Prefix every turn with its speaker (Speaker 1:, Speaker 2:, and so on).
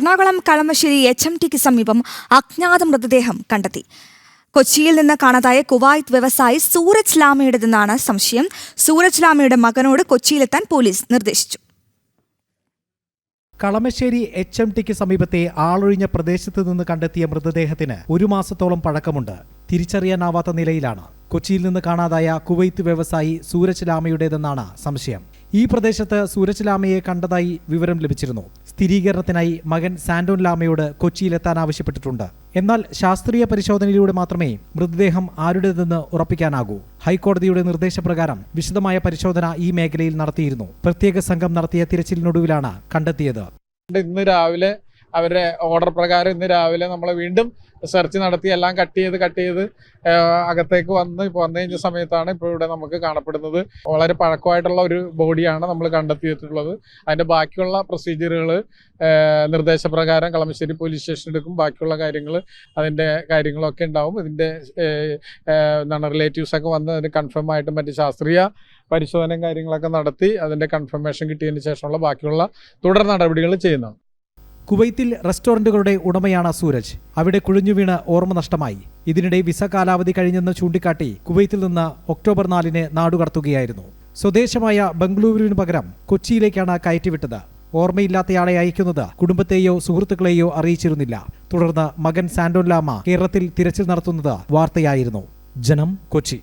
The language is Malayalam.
Speaker 1: എറണാകുളം കളമശ്ശേരി എച്ച് എം ടിക്ക് സമീപം അജ്ഞാത മൃതദേഹം കണ്ടെത്തി. കൊച്ചിയിൽ നിന്ന് കാണാതായ കുവൈത്ത് വ്യവസായി സൂരജ് ലാമയുടേതെന്നാണ് സംശയം. സൂരജ് ലാമയുടെ മകനോട് കൊച്ചിയിലെത്താൻ പോലീസ് നിർദ്ദേശിച്ചു.
Speaker 2: കളമശ്ശേരി എച്ച് എം ടിക്ക് സമീപത്തെ ആളൊഴിഞ്ഞ പ്രദേശത്ത് നിന്ന് കണ്ടെത്തിയ മൃതദേഹത്തിന് ഒരു മാസത്തോളം പഴക്കമുണ്ട്. തിരിച്ചറിയാനാവാത്ത നിലയിലാണ്. കൊച്ചിയിൽ നിന്ന് കാണാതായ കുവൈത്ത് വ്യവസായി സൂരജ് ലാമയുടേതെന്നാണ് സംശയം. ഈ പ്രദേശത്ത് സൂരജ് ലാമയെ കണ്ടതായി വിവരം ലഭിച്ചിരുന്നു. സ്ഥിരീകരണത്തിനായി മകൻ സാന്റോൻ ലാമയോട് കൊച്ചിയിലെത്താൻ ആവശ്യപ്പെട്ടിട്ടുണ്ട്. എന്നാൽ ശാസ്ത്രീയ പരിശോധനയിലൂടെ മാത്രമേ മൃതദേഹം ആരുടേതെന്ന് ഉറപ്പിക്കാനാകൂ. ഹൈക്കോടതിയുടെ നിർദ്ദേശപ്രകാരം വിശദമായ പരിശോധന ഈ മേഖലയിൽ നടത്തിയിരുന്നു. പ്രത്യേക സംഘം നടത്തിയ തിരച്ചിലിനൊടുവിലാണ് കണ്ടെത്തിയത്.
Speaker 3: ഇന്ന് രാവിലെ അവരുടെ ഓർഡർ പ്രകാരം ഇന്ന് രാവിലെ നമ്മൾ വീണ്ടും സെർച്ച് നടത്തി എല്ലാം കട്ട് ചെയ്ത് കട്ട് ചെയ്ത് അകത്തേക്ക് വന്ന് ഇപ്പോൾ വന്നു കഴിഞ്ഞ സമയത്താണ് ഇപ്പോൾ ഇവിടെ നമുക്ക് കാണപ്പെടുന്നത്. വളരെ പഴക്കമായിട്ടുള്ള ഒരു ബോഡിയാണ് നമ്മൾ കണ്ടെത്തിയിട്ടുള്ളത്. അതിന്റെ ബാക്കിയുള്ള പ്രൊസീജിയറുകൾ നിർദ്ദേശപ്രകാരം കളമശ്ശേരി പോലീസ് സ്റ്റേഷൻ എടുക്കും. ബാക്കിയുള്ള കാര്യങ്ങൾ അതിന്റെ കാര്യങ്ങളൊക്കെ ഉണ്ടാവും. ഇതിന്റെ എന്താണ് റിലേറ്റീവ്സ് ഒക്കെ വന്ന് അതിന് കൺഫേം ആയിട്ട് മറ്റ് ശാസ്ത്രീയ പരിശോധനയും കാര്യങ്ങളൊക്കെ നടത്തി അതിന്റെ കൺഫർമേഷൻ കിട്ടിയതിന് ശേഷമുള്ള ബാക്കിയുള്ള തുടർ നടപടികൾ ചെയ്യുന്നതാണ്.
Speaker 2: കുവൈത്തിൽ റെസ്റ്റോറന്റുകളുടെ ഉടമയാണ് സൂരജ്. അവിടെ കുഴിഞ്ഞു വീണ് ഓർമ്മ നഷ്ടമായി. ഇതിനിടെ വിസ കാലാവധി കഴിഞ്ഞെന്ന് ചൂണ്ടിക്കാട്ടി കുവൈത്തിൽ നിന്ന് ഒക്ടോബർ നാലിന് നാടുകടത്തുകയായിരുന്നു സ്വദേശമായ ബംഗളൂരുവിന് പകരം കൊച്ചിയിലേക്കാണ് കയറ്റിവിട്ടത്. ഓർമ്മയില്ലാത്തയാളെ അയക്കുന്നത് കുടുംബത്തെയോ സുഹൃത്തുക്കളെയോ അറിയിച്ചിരുന്നില്ല. തുടർന്ന് മകൻ സാൻഡോ ലാമ കേരളത്തിൽ തിരച്ചിൽ നടത്തുന്നത് വാർത്തയായിരുന്നു. ജനം കൊച്ചി.